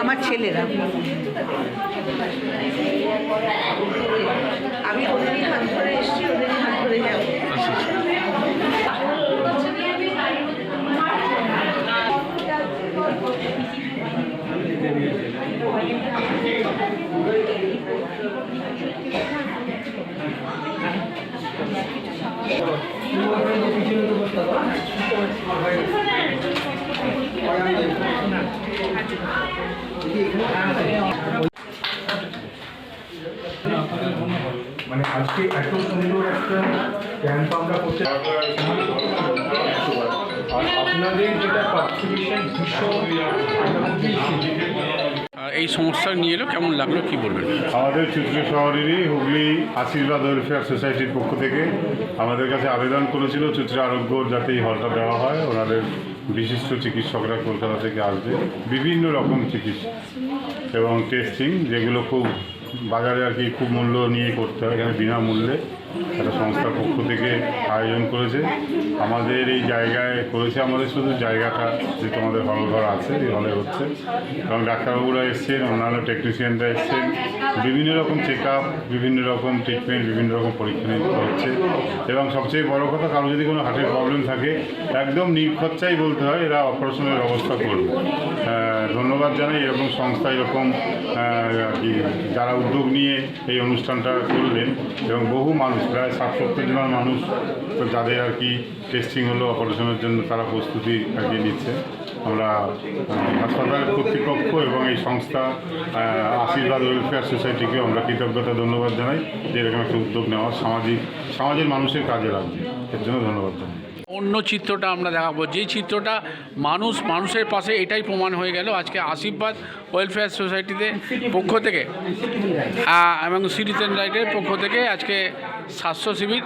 আমার ছেলেরা। আমি ওদেরই হাত ধরে এসেছি ওদেরই হাত ধরে যাব মানে আজকে এত সুন্দর একটা ক্যাম্প আমরা করতে আর আপনাদের যেটা পার্টিসিপেশন ভীষণ এই সমস্যা নিয়ে এলো কেমন লাগল কি বলবেন? আমাদের চিত্র শহরেরই হুগলি আশীর্বাদ ওয়েলফেয়ার সোসাইটির পক্ষ থেকে আমাদের কাছে আবেদন করেছিল চিত্র আরোগ্য যাতে এই হলটা দেওয়া হয় ওনাদের বিশিষ্ট চিকিৎসকরা কলকাতা থেকে আসবে। বিভিন্ন রকম চিকিৎসা এবং টেস্টিং যেগুলো খুব বাজারে আর কি খুব মূল্য নিয়ে করতে হয়, এখানে বিনামূল্যে। একটা সংস্থার পক্ষ থেকে আয়োজন করেছে। আমাদের এই জায়গায় করেছে আমাদের শুধু জায়গাটা যে তোমাদের হল ঘর আছে, এই হলে হচ্ছে। এবং ডাক্তারবাবুরা এসছেন, অন্যান্য টেকনিশিয়ানরা এসছেন। বিভিন্ন রকম চেক আপ বিভিন্ন রকম ট্রিটমেন্ট বিভিন্ন রকম পরীক্ষা নিরীক্ষা হচ্ছে। এবং সবচেয়ে বড় কথা, কারও যদি কোনো হার্টের প্রবলেম থাকে, একদম নির্খরচাই বলতে হয়, এরা অপারেশনের ব্যবস্থা করবে। ধন্যবাদ জানাই, এরকম সংস্থা, এরকম যারা উদ্যোগ নিয়ে এই অনুষ্ঠানটা করলেন এবং বহু মানুষ প্রায় ষাট সত্তর জনের মানুষ, তো যাদের আর কি টেস্টিং হলো অপারেশনের জন্য তারা প্রস্তুতি এগিয়ে নিচ্ছে। আমরা হাসপাতালের কর্তৃপক্ষ এবং এই সংস্থা আশীর্বাদ ওয়েলফেয়ার সোসাইটিকে আমরা কৃতজ্ঞতা, ধন্যবাদ জানাই যে এরকম একটা উদ্যোগ নেওয়া সামাজিক, সমাজের মানুষের কাজে লাগবে। এর জন্য ধন্যবাদ জানাই। অন্য চিত্রটা আমরা দেখাবো। যেই চিত্রটা মানুষ, মানুষের পাশে এটাই প্রমাণ হয়ে গেল আজকে আশীর্বাদ ওয়েলফেয়ার সোসাইটিতে পক্ষ থেকে। এবং সিটিজেন রাইটের পক্ষ থেকে আজকে স্বাস্থ্য শিবির।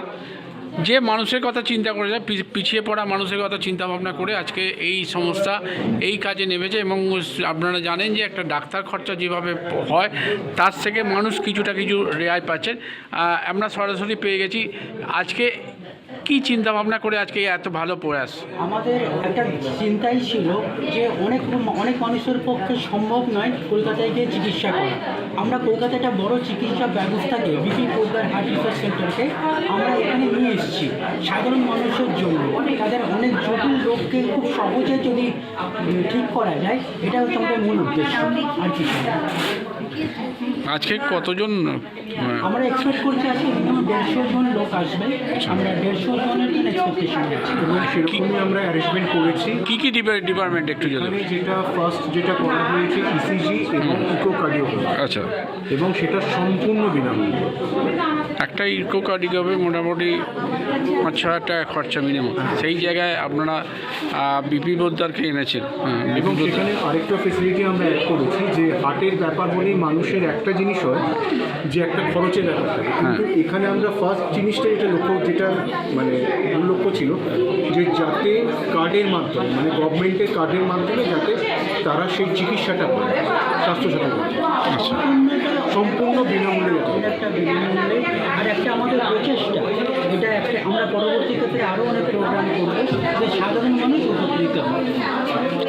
যে মানুষের কথা চিন্তা করে যায় পিছিয়ে পড়া মানুষের কথা চিন্তা ভাবনা করে আজকে এই সংস্থা এই কাজে নেমেছে এবং আপনারা জানেন যে একটা ডাক্তার খরচা যেভাবে হয়, তার থেকে মানুষ কিছুটা কিছু রেহাই পাচ্ছেন। আমরা সরাসরি পেয়ে গেছি। আজকে কি চিন্তা ভাবনা করে আজকে এত ভালো প্রয়াস? আমাদের একটা চিন্তাই ছিল যে অনেক অনেক মানুষের পক্ষে সম্ভব নয় কলকাতায় গিয়ে চিকিৎসা করা। আমরা কলকাতায় একটা বড় চিকিৎসা ব্যবস্থাকে বিপি পোদ্দার হার্ট রিসার্চ সেন্টারকে আমরা এখানে নিয়ে এসেছি সাধারণ মানুষের জন্য। তাদের অনেক জটিল রোগকে খুব সহজে যদি ঠিক করা যায় এটা হচ্ছে আমাদের মূল উদ্দেশ্য। আর না। আজকে কতজন আমরা এক্সপেক্ট করছি আজকে দেড়শো জন লোক আসবে। আমরা দেড়শো জনের এক্সপেকটেশন আছে। এবং সেরকমই আমরা অ্যারেঞ্জমেন্ট করেছি? কি কি ডিপা- ডিপার্টমেন্ট একটু এখানে যেটা ফার্স্ট যেটা করা হয়েছে ইসিজি এবং ইকোকার্ডিওগ্রাফি আচ্ছা। এবং সেটা সম্পূর্ণ বিনামূল্যে। একটা হবে মোটামুটি পাঁচ ছ হাজার টাকা খরচা মিনিমাম সেই জায়গায় আপনারা বিপি বোদ্দারকে এনেছেন। হ্যাঁ, এবং সেখানে আরেকটা ফেসিলিটি আমরা অ্যাড করেছি যে হার্টের ব্যাপার হলেই মানুষের একটা জিনিস হয় যে একটা খরচের ব্যাপার থাকে। কিন্তু এখানে আমরা ফার্স্ট জিনিসটা এটা লক্ষ্য যেটা মানে মূল লক্ষ্য ছিল যে যাতে কার্ডের মাধ্যমে মানে গভর্নমেন্টের কার্ডের মাধ্যমে যাতে তারা সেই চিকিৎসাটা পায় স্বাস্থ্যসাথী কার্ড। সম্পূর্ণ বিনামূল্যে একটা বিনামূল্যে আর একটা আমাদের প্রচেষ্টা এটা একটা আমরা পরবর্তী ক্ষেত্রে আরও অনেক প্রোগ্রাম করব যে সাধারণ মানুষ উপকৃত হয়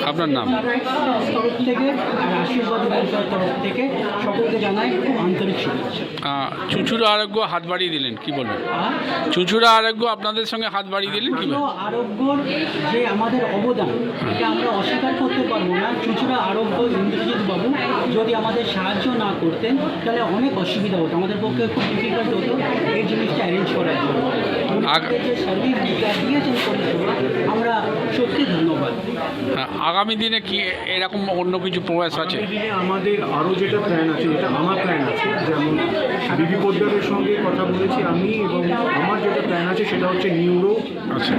আপনার নাম? তরফ থেকে আশীর্বাদ তরফ থেকে সকলকে জানাই খুব আন্তরিক শুভেচ্ছা। আহ, আরোগ্য হাত বাড়িয়ে দিলেন কি বলবেন? চুঁচুড়া আরোগ্য আপনাদের সঙ্গে হাত বাড়িয়ে দিলেন কি বলবেন? আরোগ্যর যে আমাদের অবদান এটা আমরা অস্বীকার করতে পারব না। চুচুড়া আরোগ্য ইন্দ্রজিৎ বাবু যদি আমাদের সাহায্য না করতেন তাহলে অনেক অসুবিধা হতো। আমাদের পক্ষে খুব ডিফিকাল্ট হতো এই জিনিসটা অ্যারেঞ্জ করার জন্য। যে সার্ভিস দিয়েছেন পরিষেবা আমরা সত্যি ধন্যবাদ। আহ, আগামী দিনে কি এরকম অন্য কিছু প্রয়াস আছে? দিনে আমাদের আরও যেটা প্ল্যান আছে যেটা আমার প্ল্যান আছে যেমন বিবি পোদ্দারের সঙ্গে কথা বলেছি আমি এবং আমার যেটা প্ল্যান আছে সেটা হচ্ছে নিউরো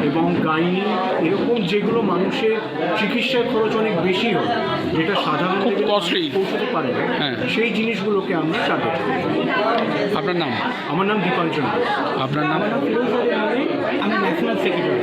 এবং গাইনি এরকম যেগুলো মানুষের চিকিৎসার খরচ অনেক বেশি হয় যেটা সাধারণ খুব costly। পৌঁছতে পারে না হ্যাঁ। সেই জিনিসগুলোকে আমরা টার্গেট করি। আপনার নাম? আমার নাম দীপাঞ্চন আপনার নাম? আমি ন্যাশনাল সেক্রেটারি